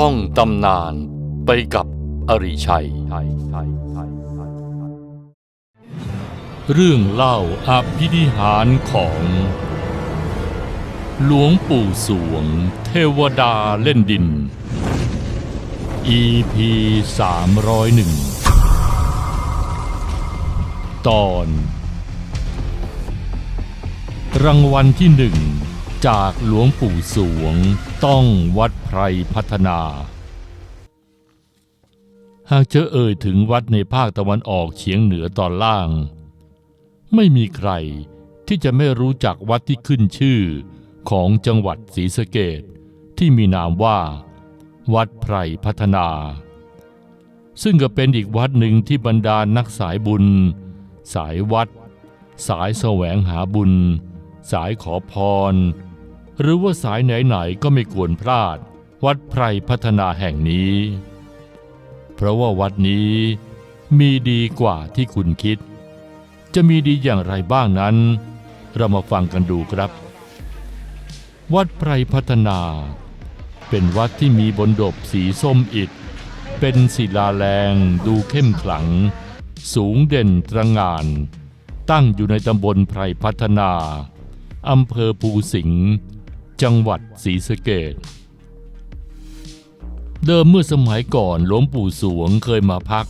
ท่องตำนานไปกับอริชัย เรื่องเล่าอภินิหารของ หลวงปู่สวง เทวดาเล่นดิน EP 301 ตอน รางวัลที่หนึ่ง จากหลวงปู่สวง ต้องวัดไพรพัฒนา หากจะเอ่ยถึงวัดในภาคตะวันออกเฉียงเหนือตอนล่าง ไม่มีใครที่จะไม่รู้จักวัดที่ขึ้นชื่อของจังหวัดศรีสะเกดที่มีนามว่า วัดไพรพัฒนา ซึ่งก็เป็นอีกวัดหนึ่งที่บรรดานักสายบุญ สายวัด สายแสวงหาบุญ สายขอพร หรือว่าสายไหนๆก็ไม่ควรพลาด วัดไพรพัฒนาแห่งนี้ เพราะว่าวัดนี้มีดีกว่าที่คุณคิด จะมีดีอย่างไรบ้างนั้น เรามาฟังกันดูครับ วัดไพรพัฒนา เป็นวัดที่มีบนดบสีส้มอิฐ เป็นศิลาแรงดูเข้มขลัง สูงเด่นตระงาน ตั้งอยู่ในตำบลไพรพัฒนาอำเภอภูสิงห์ จังหวัดศรีสะเกษเดิมเมื่อสมัยก่อนหลวงปู่สวงเคยมาพัก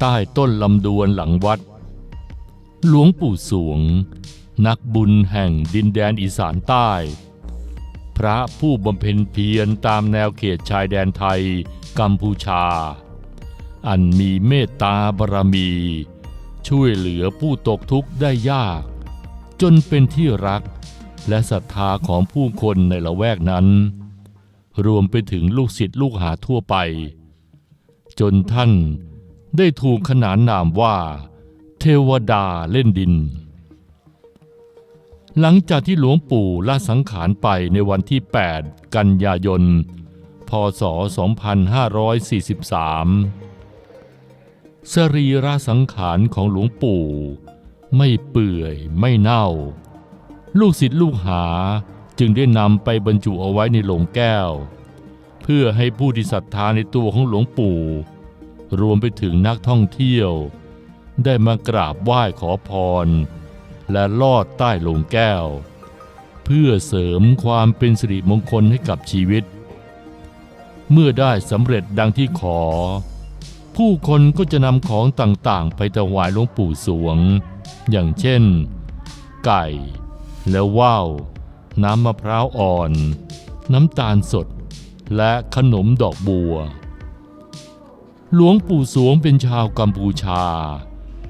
ใต้ต้นลำดวนหลังวัด หลวงปู่สวง นักบุญแห่งดินแดนอีสานใต้ พระผู้บำเพ็ญเพียรตามแนวเขตชายแดนไทยกัมพูชา อันมีเมตตาบารมี ช่วยเหลือผู้ตกทุกข์ได้ยาก จนเป็นที่รัก และศรัทธาของผู้คนในละแวกนั้น รวมไปถึงลูกศิษย์ลูกหาทั่วไป จนท่านได้ถูกขนานนามว่า เทวดาเล่นดิน หลังจากที่หลวงปู่ละสังขารไปในวันที่ 8 กันยายน พศ 2543 สรีระสังขารของหลวงปู่ไม่เปื่อยไม่เน่า ลูกศิษย์ลูกหาจึงได้นำไปบรรจุเอาไว้ในโลงแก้ว เพื่อให้ผู้ที่ศรัทธาในตัวของหลวงปู่ รวมไปถึงนักท่องเที่ยว ได้มากราบไหว้ขอพร และลอดใต้โลงแก้ว เพื่อเสริมความเป็นสิริมงคลให้กับชีวิต เมื่อได้สำเร็จดังที่ขอ ผู้คนก็จะนำของต่างๆ ไปถวายหลวงปู่สวง อย่างเช่น ไก่ และว่าว น้ำมะพร้าวอ่อน น้ำตาลสด และขนมดอกบัว หลวงปู่สวงเป็นชาวกัมพูชา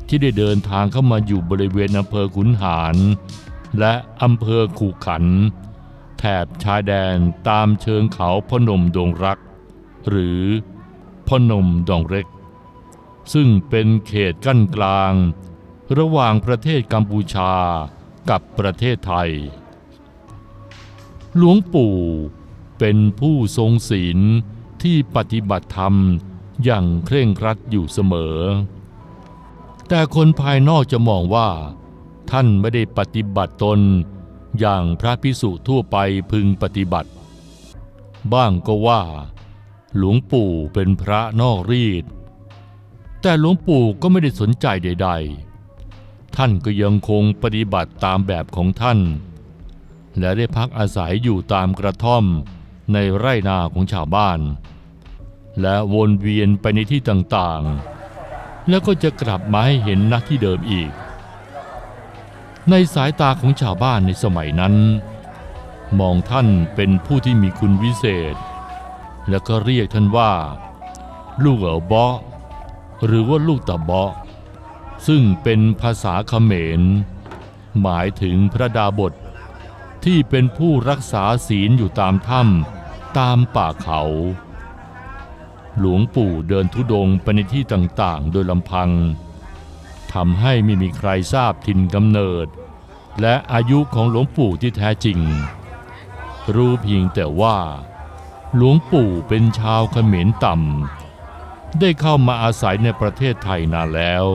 ที่ได้เดินทางเข้ามาอยู่บริเวณอำเภอขุนหาร และอำเภอขู่ขัน แถบชายแดนตามเชิงเขาพนมดงรัก หรือพนมดองเร็ก ซึ่งเป็นเขตกั้นกลาง ระหว่างประเทศกัมพูชา กับประเทศไทย หลวงปู่เป็นผู้ทรงศีลที่ปฏิบัติธรรมอย่างเคร่งครัดอยู่เสมอ แต่คนภายนอกจะมองว่า ท่านไม่ได้ปฏิบัติตนอย่างพระพิสุทั่วไปพึงปฏิบัติ บ้างก็ว่า หลวงปู่เป็นพระนอกรีด แต่หลวงปู่ก็ไม่ได้สนใจใด ๆ ท่านก็ยังคงปฏิบัติตามแบบของท่าน และได้พักอาศัยอยู่ตามกระท่อมในไร่นาของชาวบ้าน และวนเวียนไปในที่ต่างๆ แล้วก็จะกลับมาให้เห็นนักที่เดิมอีก ในสายตาของชาวบ้านในสมัยนั้น มองท่านเป็นผู้ที่มีคุณวิเศษ แล้วก็เรียกท่านว่า ลูกเอ๋อเบาะหรือว่าลูกตะเบาะ ซึ่งเป็นภาษาเขมร หมายถึงพระดาบทที่เป็นผู้รักษาศีลอยู่ตามถ้ำตามป่าเขา หลวงปู่เดินทุดงไปในที่ต่างๆ โดยลำพังทำให้ไม่มีใครทราบถิ่นกำเนิด และอายุของหลวงปู่ที่แท้จริง รู้เพียงแต่ว่า หลวงปู่เป็นชาวเขมรต่ำได้เข้ามาอาศัยในประเทศไทยนานแล้ว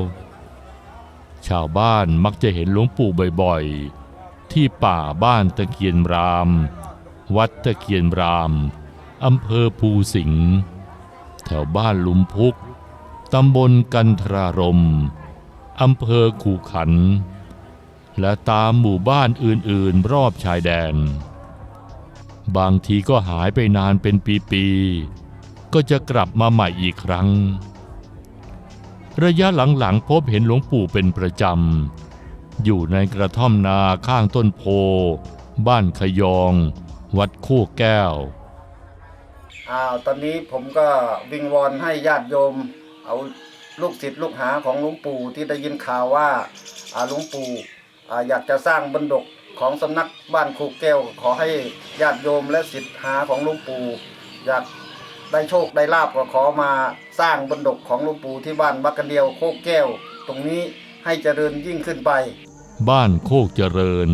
ชาวบ้านมักจะเห็นหลวงปู่บ่อยๆ ที่ป่าบ้านตะเคียนราม วัดตะเคียนรามอำเภอภูสิงห์แถวบ้านลุมพุกตำบลกันทรารมอำเภอขู่ขัน และตามหมู่บ้านอื่นๆ รอบชายแดน บางทีก็หายไปนานเป็นปีๆ ก็จะกลับมาใหม่อีกครั้ง ระยะหลังๆพบเห็นหลวงปู่เป็นประจำ อยู่ในกระท่อมนาข้างต้นโพ บ้านขยอง วัดโคกแก้ว อ้าวตอนนี้ผมก็วิงวอนให้ญาติโยม เอาลูกศิษย์ลูกหาของหลวงปู่ที่ได้ยินข่าวว่าอ่าหลวงปู่อ่าอยากจะสร้างบนดกของสำนักบ้านโคกแก้ว ขอให้ญาติโยมและศิษย์หาของหลวงปู่อยาก ได้โชคได้ลาบก็ขอมาสร้างบนดกของหลวงปู่ที่บ้านบักกันเดียวโคกแก้ว ตรงนี้ให้เจริญยิ่งขึ้นไป บ้านโคกเจริญ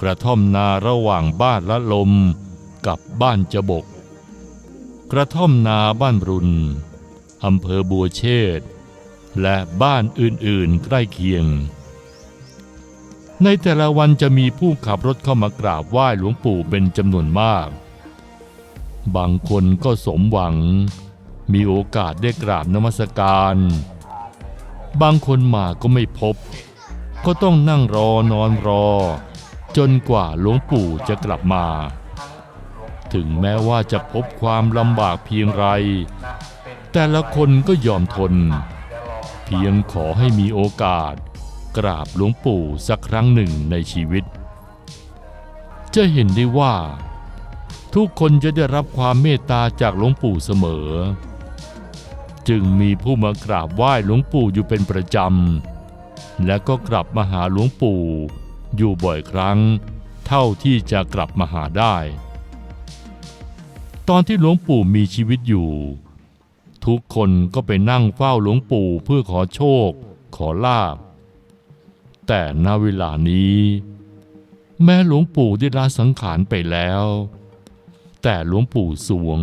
กระท่อมนาระหว่างบ้านละลมกับบ้านจบก กระท่อมนาบ้านรุนอำเภอบัวเชษและบ้านอื่นๆใกล้เคียง ในแต่ละวันจะมีผู้ขับรถเข้ามากราบไหว้หลวงปู่เป็นจำนวนมาก บางคนก็สมหวัง มีโอกาสได้กราบนมัสการ บางคนมาก็ไม่พบ ก็ต้องนั่งรอนอนรอ จนกว่าหลวงปู่จะกลับมา ถึงแม้ว่าจะพบความลำบากเพียงไร แต่ละคนก็ยอมทน เพียงขอให้มีโอกาส กราบหลวงปู่สักครั้งหนึ่งในชีวิต จะเห็นได้ว่า ทุกคนจะได้รับความเมตตาจากหลวงปู่เสมอ จึงมีผู้มากราบไหว้หลวงปู่อยู่เป็นประจำ และก็กลับมาหาหลวงปู่ อยู่บ่อยครั้ง เท่าที่จะกลับมาหาได้ ตอนที่หลวงปู่มีชีวิตอยู่ ทุกคนก็ไปนั่งเฝ้าหลวงปู่เพื่อขอโชค ขอลาบ แต่ณเวลานี้ แม้หลวงปู่ได้ลาสังขารไปแล้ว แต่หลวงปู่สวง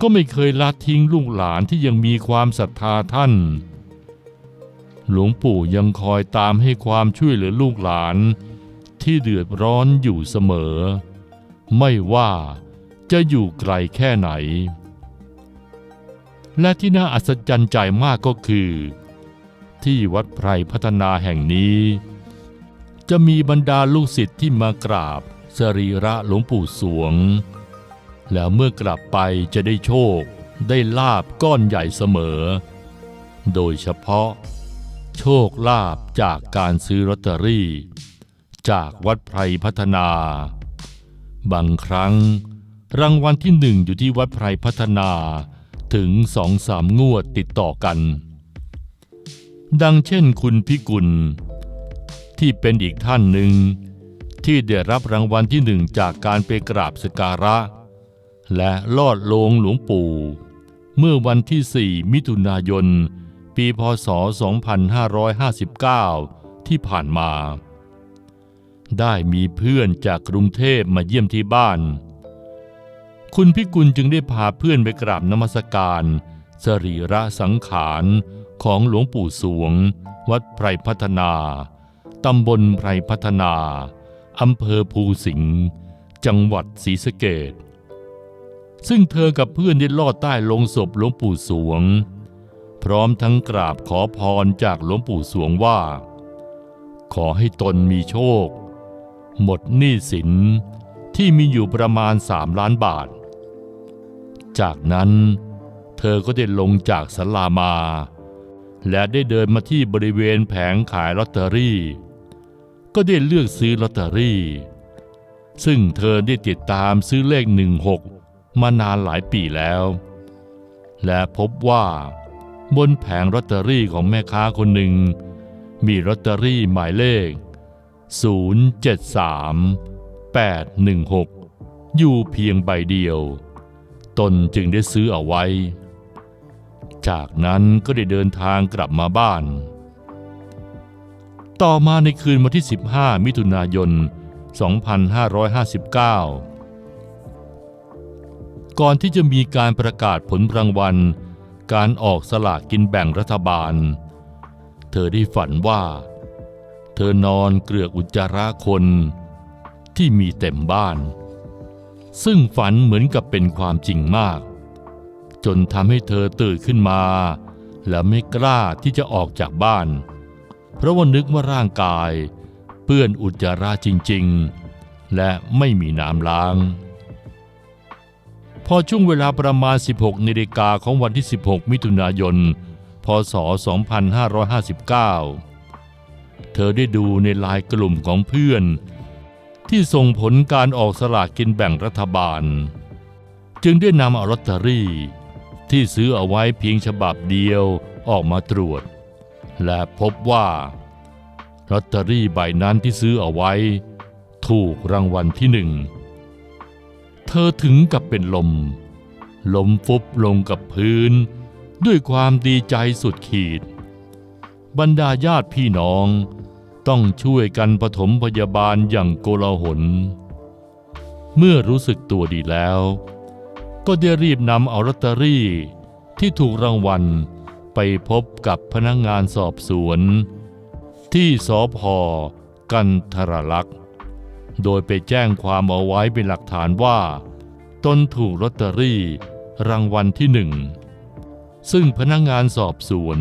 ก็ไม่เคยละทิ้งลูกหลานที่ยังมีความศรัทธาท่าน หลวงปู่ยังคอยตามให้ความช่วยเหลือลูกหลานที่เดือดร้อนอยู่เสมอ ไม่ว่าจะอยู่ไกลแค่ไหน และที่น่าอัศจรรย์ใจมากก็คือ ที่วัดไพรพัฒนาแห่งนี้ จะมีบรรดาลูกศิษย์ที่มากราบสรีระหลวงปู่สวง แล้วเมื่อกลับไปจะได้โชค ได้ลาบก้อนใหญ่เสมอ โดยเฉพาะ โชคลาภจากการซื้อลอตเตอรี่ จากวัดไพรพัฒนา บางครั้ง รางวัลที่หนึ่งอยู่ที่วัดไพรพัฒนาถึงสองสามงวดติดต่อกัน ดังเช่นคุณพิกุล ที่เป็นอีกท่านหนึ่งที่ได้รับรางวัลที่หนึ่งจากการไปกราบสกการะ และลอดโลงหลวงปู่ เมื่อวันที่ 4 มิถุนายน ปีพศ 2559 ที่ผ่านมา ได้มีเพื่อนจากกรุงเทพมาเยี่ยมที่บ้าน คุณพิกุลจึงได้พาเพื่อนไปกราบนมัสการ สรีระสังขารของหลวงปู่สวง วัดไพรพัฒนา ตำบลไพรพัฒนา อำเภอภูสิงห์ จังหวัดศรีสะเกษ ซึ่งเธอกับเพื่อนได้ลอดใต้ลงศพหลวงปู่สวง พร้อมทั้งกราบขอพรจากหลวงปู่สวงว่า ขอให้ตนมีโชค หมดหนี้สินที่มีอยู่ประมาณสามล้านบาท จากนั้นเธอก็ได้ลงจากศาลามา และได้เดินมาที่บริเวณแผงขายลอตเตอรี่ ก็ได้เลือกซื้อลอตเตอรี่ ซึ่งเธอได้ติดตามซื้อเลข16 มานานหลายปีแล้ว และพบว่า บนแผงลอตเตอรี่ของแม่ค้าคนหนึ่ง มีลอตเตอรี่หมายเลข 073 816 อยู่เพียงใบเดียว ตนจึงได้ซื้อเอาไว้ จากนั้นก็ได้เดินทางกลับมาบ้าน ต่อมาในคืนวันที่ 15 มิถุนายน 2559 ก่อนที่จะมีการประกาศผลรางวัล การออกสลากกินแบ่งรัฐบาล เธอได้ฝันว่า เธอนอนเกลือกอุจจาระคนที่มีเต็มบ้าน ซึ่งฝันเหมือนกับเป็นความจริงมาก จนทำให้เธอตื่นขึ้นมา และไม่กล้าที่จะออกจากบ้าน เพราะว่านึกว่าร่างกาย เปื้อนอุจจาระจริง ๆ และไม่มีน้ำล้าง พอช่วงเวลาประมาณ 16นาฬิกาของวันที่ 16 มิถุนายน พศ 2559 เธอได้ดูในลายกลุ่มของเพื่อน ที่ส่งผลการออกสลากกินแบ่งรัฐบาล จึงได้นำเอาลอตเตอรี่ ที่ซื้อเอาไว้เพียงฉบับเดียวออกมาตรวจ และพบว่าลอตเตอรี่ใบนั้นที่ซื้อเอาไว้ ถูกรางวัลที่หนึ่ง เธอถึงกับเป็นลม ลมฟุบลงกับพื้น ด้วยความดีใจสุดขีด บรรดาญาติพี่น้อง ต้องช่วยกันปฐมพยาบาลอย่างโกลาหล เมื่อรู้สึกตัวดีแล้ว ก็ได้รีบนำเอาลอตเตอรี่ที่ถูกรางวัลไปพบกับพนักงงานสอบสวน ที่สพกันทรลักษ์ โดยไปแจ้งความเอาไว้เป็นหลักฐานว่า ตนถูกลอตเตอรี่รางวัลที่หนึ่ง ซึ่งพนักงงานสอบสวน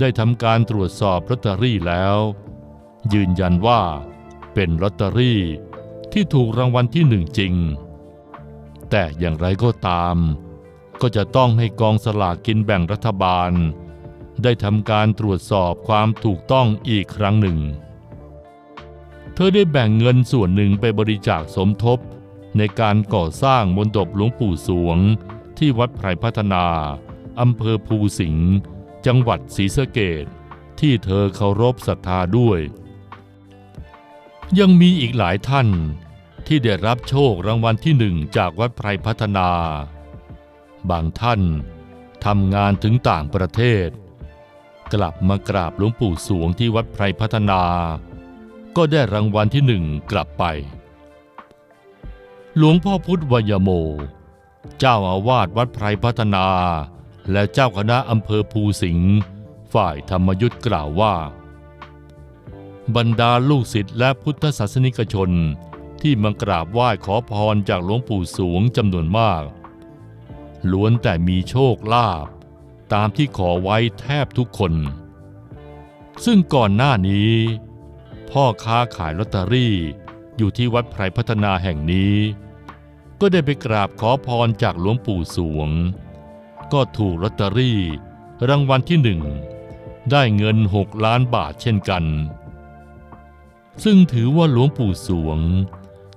ได้ทำการตรวจสอบลอตเตอรี่แล้ว ยืนยันว่า เป็นลอตเตอรี่ที่ถูกรางวัลที่หนึ่งจริง แต่อย่างไรก็ตาม ก็จะต้องให้กองสลากกินแบ่งรัฐบาล ได้ทำการตรวจสอบความถูกต้องอีกครั้งหนึ่ง เธอได้แบ่งเงินส่วนหนึ่งไปบริจาคสมทบ ในการก่อสร้างมนดบหลวงปู่สวง ที่วัดไพรพัฒนา อำเภอภูสิงห์จังหวัดศรีสะเกดที่เธอเคารพศรัทธาด้วย ยังมีอีกหลายท่านที่ได้รับโชครางวัลที่หนึ่งจากวัดไพรพัฒนา บางท่านทำงานถึงต่างประเทศ กลับมากราบหลวงปู่สวงที่วัดไพรพัฒนา ก็ได้รางวัลที่หนึ่งกลับไป หลวงพ่อพุทธวยโม เจ้าอาวาสวัดไพรพัฒนา และเจ้าคณะอำเภอภูสิงห์ฝ่ายธรรมยุทธกล่าวว่า บรรดาลูกศิษย์และพุทธศาสนิกชนที่มากราบไหว้ขอพรจากหลวงปู่สวงจำนวนมาก ล้วนแต่มีโชคลาภตามที่ขอไว้แทบทุกคน ซึ่งก่อนหน้านี้ พ่อค้าขายลอตเตอรี่ อยู่ที่วัดไพรพัฒนาแห่งนี้ ก็ได้ไปกราบขอพรจากหลวงปู่สวง ก็ถูกลอตเตอรี่รางวัลที่หนึ่งได้เงินหกล้านบาทเช่นกัน ซึ่งถือว่าหลวงปู่สวง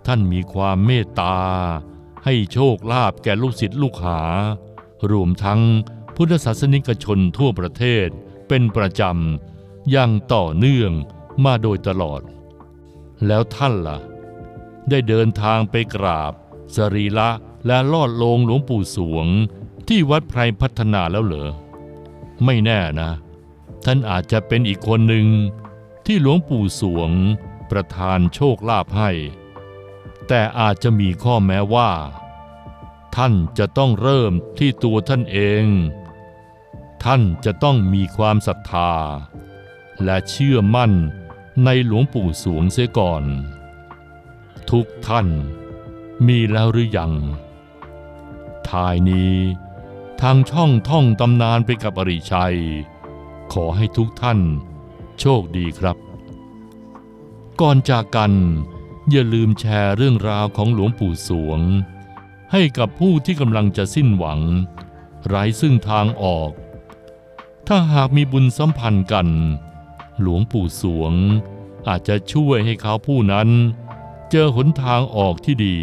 ท่านมีความเมตตา ให้โชคลาภแก่ลูกศิษย์ลูกหา รวมทั้งพุทธศาสนิกชนทั่วประเทศเป็นประจำอย่างต่อเนื่อง มาโดยตลอด แล้วท่านล่ะ ได้เดินทางไปกราบ สรีระและลอดโลงหลวงปู่สวงที่วัดไพรพัฒนาแล้วเหรอ ไม่แน่นะ ท่านอาจจะเป็นอีกคนหนึ่งที่หลวงปู่สวงประทานโชคลาภให้ แต่อาจจะมีข้อแม้ว่า ท่านจะต้องเริ่มที่ตัวท่านเอง ท่านจะต้องมีความศรัทธา และเชื่อมั่น ในหลวงปู่สวงเสียก่อน ทุกท่านมีแล้วหรือยังทายนี้ทางช่องท่องตำนานไปกับอริชัย ขอให้ทุกท่านโชคดีครับ ก่อนจากกันอย่าลืมแชร์เรื่องราวของหลวงปู่สวง ให้กับผู้ที่กำลังจะสิ้นหวัง ไร้ซึ่งทางออก ถ้าหากมีบุญสัมพันธ์กัน หลวงปู่สวง อาจจะช่วยให้เขาผู้นั้น เจอหนทางออกที่ดี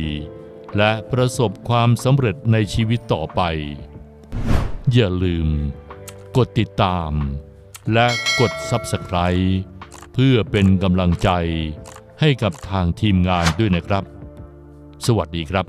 และประสบความสำเร็จในชีวิตต่อไป อย่าลืม กดติดตาม และกด Subscribe เพื่อเป็นกำลังใจให้กับทางทีมงานด้วยนะครับ สวัสดีครับ